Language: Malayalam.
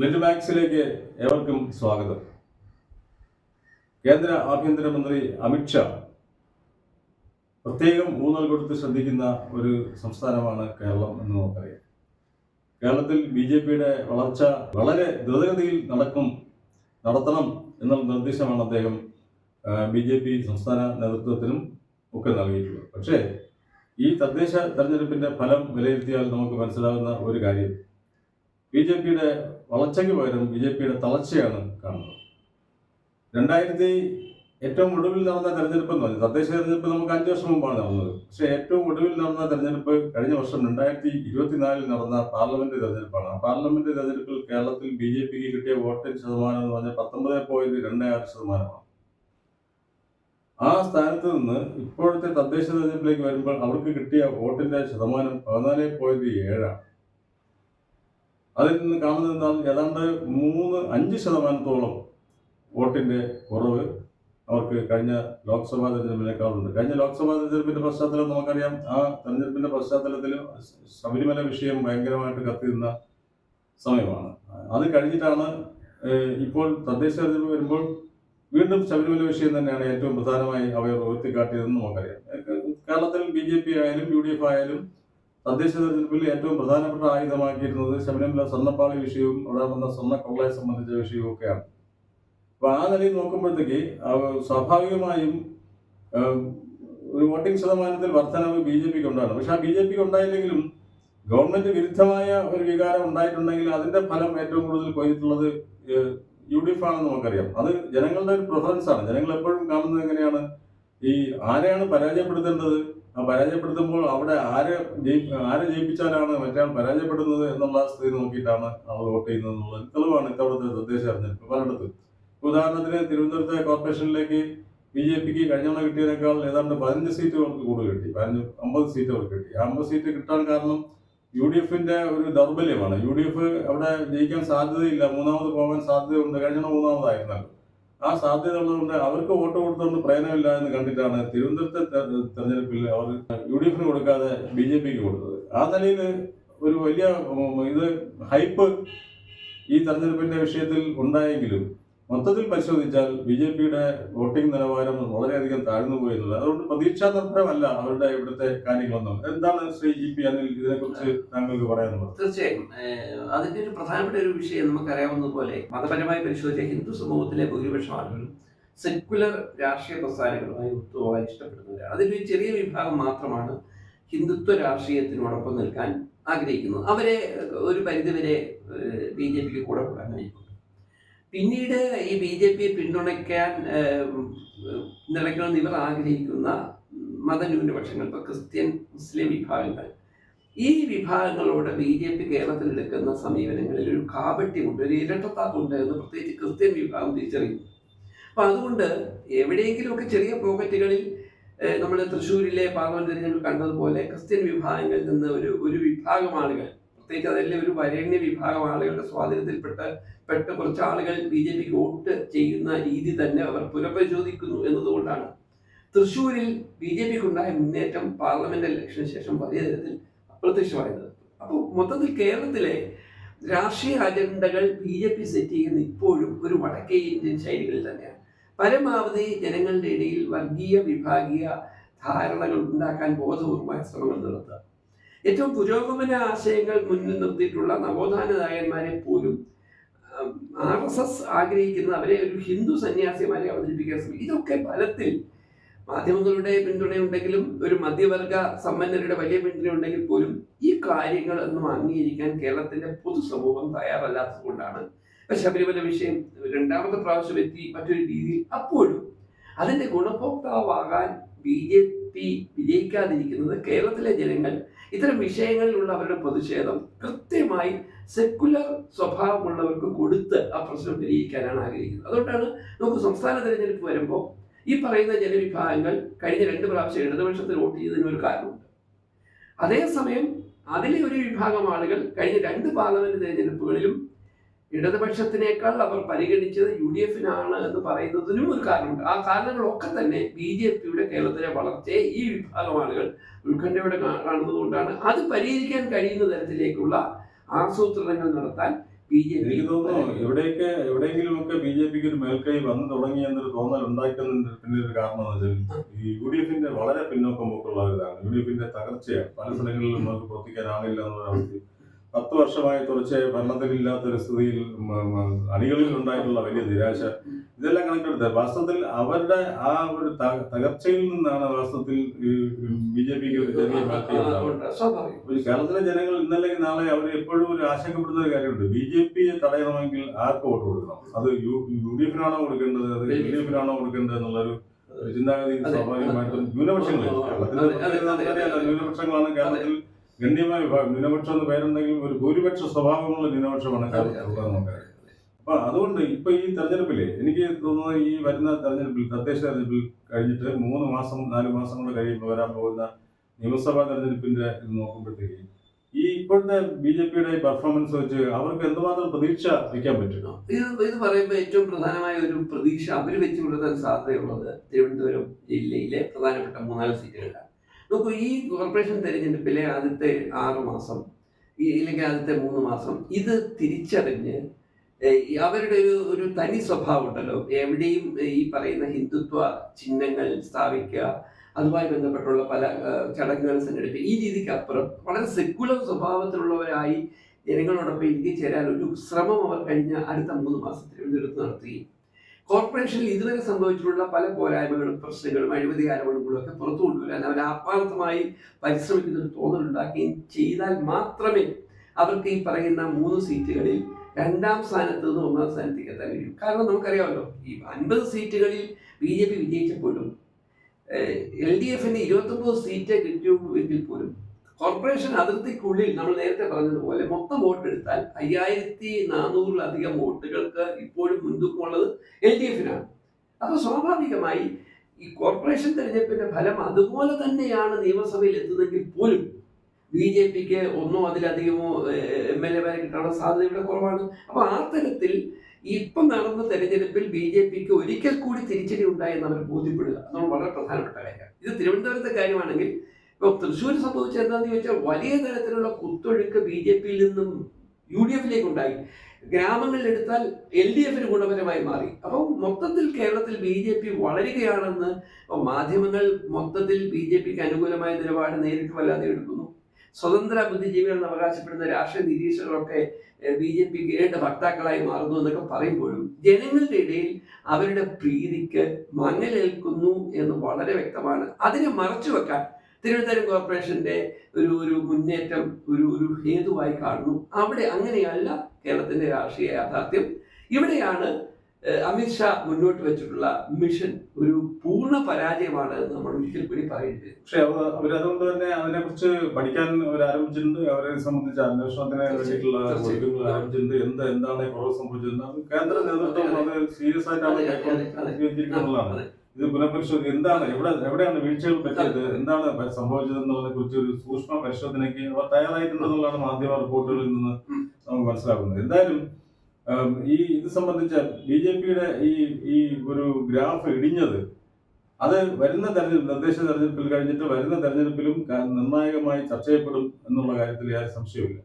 ലിറ്റ് മാക്സിലേക്ക് ഏവർക്കും സ്വാഗതം. കേന്ദ്ര ആഭ്യന്തരമന്ത്രി അമിത്ഷാ പ്രത്യേകം ഊന്നൽ കൊടുത്ത് ശ്രദ്ധിക്കുന്ന ഒരു സംസ്ഥാനമാണ് കേരളം എന്ന് നമുക്കറിയാം. കേരളത്തിൽ ബി ജെ പിയുടെ വളർച്ച വളരെ ദ്രുതഗതിയിൽ നടക്കും നടത്തണം എന്നുള്ള നിർദ്ദേശമാണ് അദ്ദേഹം ബി ജെ പി സംസ്ഥാന നേതൃത്വത്തിനും ഒക്കെ നൽകിയിട്ടുള്ളത്. പക്ഷേ ഈ തദ്ദേശ തെരഞ്ഞെടുപ്പിന്റെ ഫലം വിലയിരുത്തിയാൽ നമുക്ക് മനസ്സിലാകുന്ന ഒരു കാര്യം. ബി ജെ പിയുടെ വളർച്ചയ്ക്ക് പകരം ബി ജെ പിയുടെ തളർച്ചയാണ് കാണുന്നത്. രണ്ടായിരത്തി ഏറ്റവും ഒടുവിൽ നടന്ന തെരഞ്ഞെടുപ്പ് എന്ന് പറഞ്ഞാൽ തദ്ദേശ തെരഞ്ഞെടുപ്പ് നമുക്ക് അഞ്ച് വർഷം മുമ്പാണ് നടന്നത്. പക്ഷേ ഏറ്റവും ഒടുവിൽ നടന്ന തെരഞ്ഞെടുപ്പ് കഴിഞ്ഞ വർഷം രണ്ടായിരത്തി ഇരുപത്തിനാലിൽ നടന്ന പാർലമെന്റ് തെരഞ്ഞെടുപ്പാണ്. ആ പാർലമെന്റ് തെരഞ്ഞെടുപ്പിൽ കേരളത്തിൽ ബി ജെ പിക്ക് കിട്ടിയ വോട്ടിംഗ് ശതമാനം എന്ന് പറഞ്ഞാൽ പത്തൊമ്പത് പോയിന്റ് രണ്ട് ആറ് ശതമാനമാണ്. ആ സ്ഥാനത്ത് നിന്ന് ഇപ്പോഴത്തെ തദ്ദേശ തെരഞ്ഞെടുപ്പിലേക്ക് വരുമ്പോൾ അവർക്ക് കിട്ടിയ വോട്ടിന്റെ ശതമാനം പതിനാല് പോയിന്റ് ഏഴാണ്. അതിൽ നിന്ന് കാണുന്നതെന്നാൽ ഏതാണ്ട് മൂന്ന് അഞ്ച് ശതമാനത്തോളം വോട്ടിന്റെ കുറവ് അവർക്ക് കഴിഞ്ഞ ലോക്സഭാ തെരഞ്ഞെടുപ്പിനേക്കാളുണ്ട്. കഴിഞ്ഞ ലോക്സഭാ തെരഞ്ഞെടുപ്പിന്റെ പശ്ചാത്തലം നമുക്കറിയാം. ആ തെരഞ്ഞെടുപ്പിന്റെ പശ്ചാത്തലത്തിൽ ശബരിമല വിഷയം ഭയങ്കരമായിട്ട് കത്തിരുന്ന സമയമാണ്. അത് കഴിഞ്ഞിട്ടാണ് ഇപ്പോൾ തദ്ദേശ തെരഞ്ഞെടുപ്പ് വരുമ്പോൾ വീണ്ടും ശബരിമല വിഷയം തന്നെയാണ് ഏറ്റവും പ്രധാനമായി അവർ ഉയർത്തിക്കാട്ടിയതെന്ന് നമുക്കറിയാം. കേരളത്തിൽ ബി ജെ പി ആയാലും യു ഡി എഫ് ആയാലും തദ്ദേശ തെരഞ്ഞെടുപ്പിൽ ഏറ്റവും പ്രധാനപ്പെട്ട ആയുധമാക്കിയിരുന്നത് ശബരിമല സ്വർണപ്പാളി വിഷയവും അവിടെ വന്ന സ്വർണ കൊള്ളയെ സംബന്ധിച്ച വിഷയവും ഒക്കെയാണ്. അപ്പൊ ആ നിലയിൽ നോക്കുമ്പോഴത്തേക്ക് സ്വാഭാവികമായും ഒരു വോട്ടിംഗ് ശതമാനത്തിൽ വർധനവ് ബി ജെ പിക്ക് ഉണ്ടാണ് പക്ഷെ ആ ബി ജെ പിക്ക് ഉണ്ടായില്ലെങ്കിലും ഗവൺമെന്റ് വിരുദ്ധമായ ഒരു വികാരം ഉണ്ടായിട്ടുണ്ടെങ്കിൽ അതിന്റെ ഫലം ഏറ്റവും കൂടുതൽ കൊയ്തിട്ടുള്ളത് യു ഡി എഫ് ആണെന്ന് നമുക്കറിയാം. അത് ജനങ്ങളുടെ ഒരു പ്രിഫറൻസ് ആണ്. ജനങ്ങൾ എപ്പോഴും കാണുന്നത് എങ്ങനെയാണ്? ഈ ആരെയാണ് പരാജയപ്പെടുത്തേണ്ടത്? ആ പരാജയപ്പെടുത്തുമ്പോൾ അവിടെ ആരെ ആരെ ജയിപ്പിച്ചാലാണ് മറ്റേ പരാജയപ്പെടുന്നത് എന്നുള്ള സ്ഥിതി നോക്കിയിട്ടാണ് നമ്മൾ വോട്ട് ചെയ്യുന്നത് എന്നുള്ളത് തെളിവാണ് ഇത്തവണത്തെ തദ്ദേശ തെരഞ്ഞെടുപ്പ് പലയിടത്തും. ഉദാഹരണത്തിന് തിരുവനന്തപുരത്തെ കോർപ്പറേഷനിലേക്ക് ബി ജെ പിക്ക് കഴിഞ്ഞ തവണ കിട്ടിയതിനേക്കാൾ ഏതാണ്ട് പതിനഞ്ച് സീറ്റ് അവർക്ക് കൂടുതൽ കിട്ടി. പതിനഞ്ച് അമ്പത് സീറ്റ് അവർക്ക് കിട്ടി അമ്പത് സീറ്റ് കിട്ടാൻ കാരണം യു ഡി എഫിന്റെ ഒരു ദൗർബല്യമാണ്. യു ഡി എഫ് അവിടെ ജയിക്കാൻ സാധ്യതയില്ല. മൂന്നാമത് പോകാൻ സാധ്യതയുണ്ട്. കഴിഞ്ഞ മൂന്നാമതായിരുന്നല്ലോ. ആ സാധ്യത ഉള്ളതുകൊണ്ട് അവർക്ക് വോട്ട് കൊടുത്തുകൊണ്ട് പ്രയോജനമില്ല എന്ന് കണ്ടിട്ടാണ് തിരുവനന്തപുരത്തെ തെരഞ്ഞെടുപ്പിൽ അവർ യു ഡി എഫിന് കൊടുക്കാതെ ബി ജെ പിക്ക് കൊടുത്തത്. ആ നിലയിൽ ഒരു വലിയ ഇത് ഹൈപ്പ് ഈ തെരഞ്ഞെടുപ്പിന്റെ വിഷയത്തിൽ ഉണ്ടായെങ്കിലും മൊത്തത്തിൽ പരിശോധിച്ചാൽ ബി ജെ പിയുടെ വോട്ടിംഗ് നിലവാരം വളരെയധികം താഴ്ന്നു പോയിരുന്നത് അതുകൊണ്ട് പ്രതീക്ഷാ നിർഭരമല്ല അവരുടെ ഇവിടുത്തെ കാര്യങ്ങളൊന്നും. എന്താണ് ശ്രീ ജി പി അനിൽ ഇതിനെക്കുറിച്ച് താങ്കൾക്ക് പറയാനുള്ളത്? തീർച്ചയായും. അതിന്റെ ഒരു പ്രധാനപ്പെട്ട ഒരു വിഷയം നമുക്കറിയാവുന്നതുപോലെ മതപരമായി പരിശോധിച്ച ഹിന്ദു സമൂഹത്തിലെ ഭൂരിപക്ഷം ആളുകളും സെക്യുലർ രാഷ്ട്രീയ പ്രസ്ഥാനങ്ങളുമായി ഒത്തുപോകാൻ ഇഷ്ടപ്പെടുന്നവരാണ്. അതിലൊരു ചെറിയ വിഭാഗം മാത്രമാണ് ഹിന്ദുത്വ രാഷ്ട്രീയത്തിനോടൊപ്പം നിൽക്കാൻ ആഗ്രഹിക്കുന്നത്. അവരെ ഒരു പരിധിവരെ ബി ജെ പിക്ക് കൂടെ കൂടാൻ കഴിയുന്നുണ്ട് പിന്നീട് ഈ ബി ജെ പിയെ പിന്തുണയ്ക്കാൻ നിലക്കണമെന്ന് ഇവർ ആഗ്രഹിക്കുന്ന മതന്യൂനപക്ഷങ്ങൾ ഇപ്പോൾ ക്രിസ്ത്യൻ മുസ്ലിം വിഭാഗങ്ങൾ. ഈ വിഭാഗങ്ങളോട് ബി ജെ പി കേരളത്തിൽ എടുക്കുന്ന സമീപനങ്ങളിൽ ഒരു കാപട്യമുണ്ട് ഒരു ഇരട്ടത്താപ്പുണ്ട് എന്ന് പ്രത്യേകിച്ച് ക്രിസ്ത്യൻ വിഭാഗം തിരിച്ചറിയുന്നു. അപ്പം അതുകൊണ്ട് എവിടെയെങ്കിലുമൊക്കെ ചെറിയ പോക്കറ്റുകളിൽ നമ്മൾ തൃശ്ശൂരിലെ പാർലമെന്റ് തിരഞ്ഞെടുപ്പ് കണ്ടതുപോലെ ക്രിസ്ത്യൻ വിഭാഗങ്ങളിൽ നിന്ന് ഒരു ഒരു വിഭാഗം ആളുകൾ പ്രത്യേകിച്ച് അതിലെ ഒരു വരേണ്യ വിഭാഗം ആളുകളുടെ സ്വാധീനത്തിൽപ്പെട്ട് പെട്ട് കുറച്ച് ആളുകൾ ബി ജെ പിക്ക് വോട്ട് ചെയ്യുന്ന രീതി തന്നെ അവർ പുനഃപരിശോധിക്കുന്നു എന്നതുകൊണ്ടാണ്. തൃശ്ശൂരിൽ ബി ജെ പിക്ക് ഉണ്ടായ മുന്നേറ്റം പാർലമെന്റ് ഇലക്ഷന് ശേഷം വലിയ തരത്തിൽ അപ്രത്യക്ഷമായത്. അപ്പോൾ മൊത്തത്തിൽ കേരളത്തിലെ രാഷ്ട്രീയ അജണ്ടകൾ ബി ജെ പി സെറ്റ് ചെയ്യുന്ന ഇപ്പോഴും ഒരു വടക്കേ ഇന്ത്യൻ ശൈലികളിൽ തന്നെയാണ്. പരമാവധി ജനങ്ങളുടെ ഇടയിൽ വർഗീയ വിഭാഗീയ ധാരണകൾ ഉണ്ടാക്കാൻ ബോധപൂർവമായ ശ്രമങ്ങൾ നടത്തുക. ഏറ്റവും പുരോഗമന ആശയങ്ങൾ മുന്നിൽ നിർത്തിയിട്ടുള്ള നവോത്ഥാന നായകന്മാരെ പോലും ആർ എസ് എസ് ആഗ്രഹിക്കുന്നത് അവരെ ഒരു ഹിന്ദു സന്യാസിമാരെ അവതരിപ്പിക്കാൻ ശ്രമിക്കും ഇതൊക്കെ ഫലത്തിൽ മാധ്യമങ്ങളുടെ പിന്തുണയുണ്ടെങ്കിലും ഒരു മധ്യവർഗ സമ്പന്നരുടെ വലിയ പിന്തുണയുണ്ടെങ്കിൽ പോലും ഈ കാര്യങ്ങളൊന്നും അംഗീകരിക്കാൻ കേരളത്തിന്റെ പൊതുസമൂഹം തയ്യാറല്ലാത്തത് കൊണ്ടാണ്. ശബരിമല വിഷയം രണ്ടാമത്തെ പ്രാവശ്യം എത്തി മറ്റൊരു രീതിയിൽ അപ്പോഴും അതിന്റെ ഗുണഭോക്താവാകാൻ ബി ജെ പി വിജയിക്കാതിരിക്കുന്നത് കേരളത്തിലെ ജനങ്ങൾ ഇത്തരം വിഷയങ്ങളിലുള്ള അവരുടെ പ്രതിഷേധം കൃത്യമായി സെക്കുലർ സ്വഭാവമുള്ളവർക്ക് കൊടുത്ത് ആ പ്രശ്നം പരിഹരിക്കാനാണ് ആഗ്രഹിക്കുന്നത്. അതുകൊണ്ടാണ് നമുക്ക് സംസ്ഥാന തിരഞ്ഞെടുപ്പ് വരുമ്പോൾ ഈ പറയുന്ന ജനവിഭാഗങ്ങൾ കഴിഞ്ഞ രണ്ട് പ്രാവശ്യം ഇടതുപക്ഷത്തിൽ വോട്ട് ചെയ്തതിന് ഒരു കാരണമുണ്ട്. അതേസമയം അതിലെ ഒരു വിഭാഗം ആളുകൾ കഴിഞ്ഞ രണ്ട് പാർലമെന്റ് തെരഞ്ഞെടുപ്പുകളിലും ഇടതുപക്ഷത്തിനേക്കാൾ അവർ പരിഗണിച്ചത് യു ഡി എഫിനാണ് എന്ന് പറയുന്നതിനും ഒരു കാരണമുണ്ട്. ആ കാരണങ്ങളൊക്കെ തന്നെ ബി ജെ പിയുടെ കേരളത്തിലെ വളർച്ചയെ ഈ വിഭാഗം ആളുകൾ ഉത്കണ്ഠയോടെ കാണുന്നത് കൊണ്ടാണ് അത് പരിഹരിക്കാൻ കഴിയുന്ന തരത്തിലേക്കുള്ള ആസൂത്രണങ്ങൾ നടത്താൻ ബി ജെ പി എവിടെയൊക്കെ എവിടെയെങ്കിലും ഒക്കെ ബി ജെ പിക്ക് ഒരു മേൽക്കൈ വന്നു തുടങ്ങി എന്നൊരു തോന്നൽ ഉണ്ടാക്കുന്നതിന്റെ ഒരു കാരണം എന്ന് വെച്ചാൽ ഈ യു ഡി എഫിന്റെ വളരെ പിന്നോക്കം പോക്കുള്ള ഒരു ഇതാണ് യു ഡി എഫിന്റെ തകർച്ചയാണ്. പല സ്ഥലങ്ങളിലും നമുക്ക് പ്രവർത്തിക്കാനാവില്ല എന്നുള്ള അവസ്ഥ പത്ത് വർഷമായി തുടർച്ചയായി ഭരണത്തിലില്ലാത്ത ഒരു സ്ഥിതിയിൽ അണികളിൽ ഉണ്ടായിട്ടുള്ള വലിയ നിരാശ. ഇതെല്ലാം കണക്കെടുത്ത് വാസ്തവത്തിൽ അവരുടെ ആ ഒരു തകർച്ചയിൽ നിന്നാണ് വാസ്തവത്തിൽ ബി ജെ പിക്ക് ഒരു ചെറിയ കേരളത്തിലെ ജനങ്ങൾ ഇന്നല്ലെങ്കിൽ നാളെ അവർ എപ്പോഴും ഒരു ആശങ്കപ്പെടുന്ന ഒരു കാര്യമുണ്ട്. ബി ജെ പിയെ തടയണമെങ്കിൽ ആർക്ക് വോട്ട് കൊടുക്കണം? അത് യു യു ഡി എഫിനാണോ കൊടുക്കേണ്ടത്? അത് എൽ ഡി എഫിനാണോ കൊടുക്കേണ്ടത് എന്നുള്ളൊരു ചിന്താഗതി. സ്വാഭാവികമായിട്ടും ന്യൂനപക്ഷങ്ങളിൽ. ന്യൂനപക്ഷങ്ങളാണ് കേരളത്തിൽ ഗണ്യമായ വിഭാഗം. ന്യൂനപക്ഷം എന്ന് പേരുണ്ടെങ്കിലും ഒരു ഭൂരിപക്ഷ സ്വഭാവമുള്ള ന്യൂനപക്ഷമാണ് നമുക്കറിയാം അപ്പൊ അതുകൊണ്ട് ഇപ്പൊ ഈ തെരഞ്ഞെടുപ്പിൽ എനിക്ക് തോന്നുന്നത് ഈ വരുന്ന തെരഞ്ഞെടുപ്പിൽ തദ്ദേശ തെരഞ്ഞെടുപ്പിൽ കഴിഞ്ഞിട്ട് മൂന്ന് മാസം നാല് മാസം കൊണ്ട് കഴിയുമ്പോൾ വരാൻ പോകുന്ന നിയമസഭാ തെരഞ്ഞെടുപ്പിന്റെ ഇത് നോക്കുമ്പോഴത്തേക്ക് ഈ ഇപ്പോഴത്തെ ബി ജെ പിയുടെ പെർഫോമൻസ് വെച്ച് അവർക്ക് എന്തുമാത്രം പ്രതീക്ഷ വയ്ക്കാൻ പറ്റും? ഇത് ഇത് പറയുമ്പോൾ ഏറ്റവും പ്രധാനമായ ഒരു പ്രതീക്ഷ അവർ വെച്ച് പുലർത്താൻ സാധ്യതയുള്ളത് തിരുവനന്തപുരം ജില്ലയിലെ പ്രധാനപ്പെട്ട മൂന്നാൽ സീറ്റുകളിലാണ് നോക്കൂ ഈ കോർപ്പറേഷൻ തെരഞ്ഞെടുപ്പിലെ ആദ്യത്തെ ആറ് മാസം ഇല്ലെങ്കിൽ ആദ്യത്തെ മൂന്ന് മാസം ഇത് തിരിച്ചറിഞ്ഞ് അവരുടെ ഒരു ഒരു തനി സ്വഭാവം ഉണ്ടല്ലോ. എവിടെയും ഈ പറയുന്ന ഹിന്ദുത്വ ചിഹ്നങ്ങൾ സ്ഥാപിക്കുക അതുമായി ബന്ധപ്പെട്ടുള്ള പല ചടങ്ങുകൾ സംഘടിപ്പിക്കുക ഈ രീതിക്ക് അപ്പുറം വളരെ സെക്കുലർ സ്വഭാവത്തിലുള്ളവരായി ജനങ്ങളോടൊപ്പം ഇന്ത്യ ചേരാൻ ഒരു ശ്രമം അവർ കഴിഞ്ഞ അടുത്ത മൂന്ന് മാസത്തിൽ തിരുവനന്തപുരത്ത് നടത്തി കോർപ്പറേഷനിൽ ഇതുവരെ സംഭവിച്ചിട്ടുള്ള പല പോരായ്മകളും പ്രശ്നങ്ങളും അഴിമതി ആരോപണങ്ങളും ഒക്കെ പുറത്തു കൊണ്ടുവരാൻ അവർ ആത്മാർത്ഥമായി പരിശ്രമിക്കുന്നൊരു തോന്നലുണ്ടാക്കുകയും ചെയ്താൽ മാത്രമേ അവർക്ക് ഈ പറയുന്ന മൂന്ന് സീറ്റുകളിൽ രണ്ടാം സ്ഥാനത്ത് നിന്ന് ഒന്നാം സ്ഥാനത്തേക്ക് എത്താൻ കഴിയും. കാരണം നമുക്കറിയാമല്ലോ ഈ അൻപത് സീറ്റുകളിൽ ബി ജെ പി വിജയിച്ചപ്പോഴും എൽ ഡി എഫിന് ഇരുപത്തൊമ്പത് സീറ്റ് കിട്ടിയെങ്കിൽ പോലും കോർപ്പറേഷൻ അതിർത്തിക്കുള്ളിൽ നമ്മൾ നേരത്തെ പറഞ്ഞതുപോലെ മൊത്തം വോട്ട് എടുത്താൽ അയ്യായിരത്തി നാനൂറിലധികം വോട്ടുകൾക്ക് ഇപ്പോഴും മുൻതൂക്കമുള്ളത് എൽ ഡി എഫിനാണ്. അപ്പോൾ സ്വാഭാവികമായി ഈ കോർപ്പറേഷൻ തെരഞ്ഞെടുപ്പിന്റെ ഫലം അതുപോലെ തന്നെയാണ് നിയമസഭയിൽ എത്തുന്നെങ്കിൽ പോലും ബി ജെ പിക്ക് ഒന്നോ അതിലധികമോ എം എൽ എ മാരെ കിട്ടാനുള്ള സാധ്യത ഇവിടെ കുറവാണ്. അപ്പോൾ ആ തരത്തിൽ ഇപ്പം നടന്ന തെരഞ്ഞെടുപ്പിൽ ബി ജെ പിക്ക് ഒരിക്കൽ കൂടി തിരിച്ചടി ഉണ്ടായെന്ന് അവർ ബോധ്യപ്പെടുക. അതാണ് വളരെ പ്രധാനപ്പെട്ട കാര്യമാണ് ഇത് തിരുവനന്തപുരത്തെ കാര്യമാണെങ്കിൽ ഇപ്പോൾ തൃശ്ശൂർ സംഭവിച്ച എന്താണെന്ന് ചോദിച്ചാൽ വലിയ തരത്തിലുള്ള കുത്തൊഴുക്ക് ബി ജെ പിയിൽ നിന്നും യു ഡി എഫിലേക്ക് ഉണ്ടായി. ഗ്രാമങ്ങളിൽ എടുത്താൽ എൽ ഡി എഫിന് ഗുണപരമായി മാറി. അപ്പോൾ മൊത്തത്തിൽ കേരളത്തിൽ ബി ജെ പി വളരുകയാണെന്ന് മാധ്യമങ്ങൾ മൊത്തത്തിൽ ബി ജെ പിക്ക് അനുകൂലമായ നിലപാട് നേരിട്ട് വല്ലാതെ എടുക്കുന്നു. സ്വതന്ത്ര ബുദ്ധിജീവികൾ എന്ന് അവകാശപ്പെടുന്ന രാഷ്ട്രീയ നിരീക്ഷകരൊക്കെ ബി ജെ പിക്ക് ഏണ്ട ഭക്താക്കളായി മാറുന്നു എന്നൊക്കെ പറയുമ്പോഴും ജനങ്ങളുടെ ഇടയിൽ അവരുടെ പ്രീതിക്ക് മങ്ങലേൽക്കുന്നു എന്ന് വളരെ വ്യക്തമാണ്. അതിനെ മറച്ചു വെക്കാൻ തിരുവനന്തപുരം കോർപ്പറേഷന്റെ ഒരു ഒരു മുന്നേറ്റം ഒരു ഒരു ഹേതുവായി കാണുന്നു. അവിടെ അങ്ങനെയല്ല കേരളത്തിന്റെ രാഷ്ട്രീയ യാഥാർത്ഥ്യം. ഇവിടെയാണ് അമിത്ഷാ മുന്നോട്ട് വെച്ചിട്ടുള്ള മിഷൻ ഒരു പൂർണ പരാജയമാണ് എന്ന് നമ്മൾ ഒരിക്കൽ കൂടി പറയേണ്ടത് പക്ഷെ അവർ അവരതുകൊണ്ട് തന്നെ അതിനെ കുറിച്ച് പഠിക്കാൻ ആരംഭിച്ചിട്ടുണ്ട് അവരെ സംബന്ധിച്ച് അന്വേഷണത്തിന് വേണ്ടിയിട്ടുള്ള ആരംഭിച്ചിട്ടുണ്ട്. എന്ത് എന്താണ് കുറവ് സംഭവിച്ചത്? കേന്ദ്ര നേതൃത്വം അത് സീരിയസ് ആയിട്ടാണ് ഇത് പുനഃപരിശോധന എന്താണ്? എവിടെ എവിടെയാണ് വീഴ്ചകൾ പറ്റിയത്? എന്താണ് സംഭവിച്ചത് സംഭവിച്ചതെന്നുള്ളതിനെ കുറിച്ച് ഒരു സൂക്ഷ്മ പരിശോധനയ്ക്ക് അവർ തയ്യാറായിട്ടുണ്ടെന്നുള്ളതാണ് മാധ്യമ റിപ്പോർട്ടുകളിൽ നിന്ന്. നമുക്ക് മനസ്സിലാക്കുന്നത്. എന്തായാലും ഈ ഇത് സംബന്ധിച്ച ബി ജെ പിയുടെ ഈ ഈ ഒരു ഗ്രാഫ് ഇടിഞ്ഞത് അത് വരുന്ന തെരഞ്ഞെടുപ്പ് നിർദ്ദേശ തെരഞ്ഞെടുപ്പിൽ കഴിഞ്ഞിട്ട് വരുന്ന തെരഞ്ഞെടുപ്പിലും നിർണായകമായി ചർച്ച ചെയ്യപ്പെടും എന്നുള്ള കാര്യത്തിൽ യാതൊരു സംശയമില്ല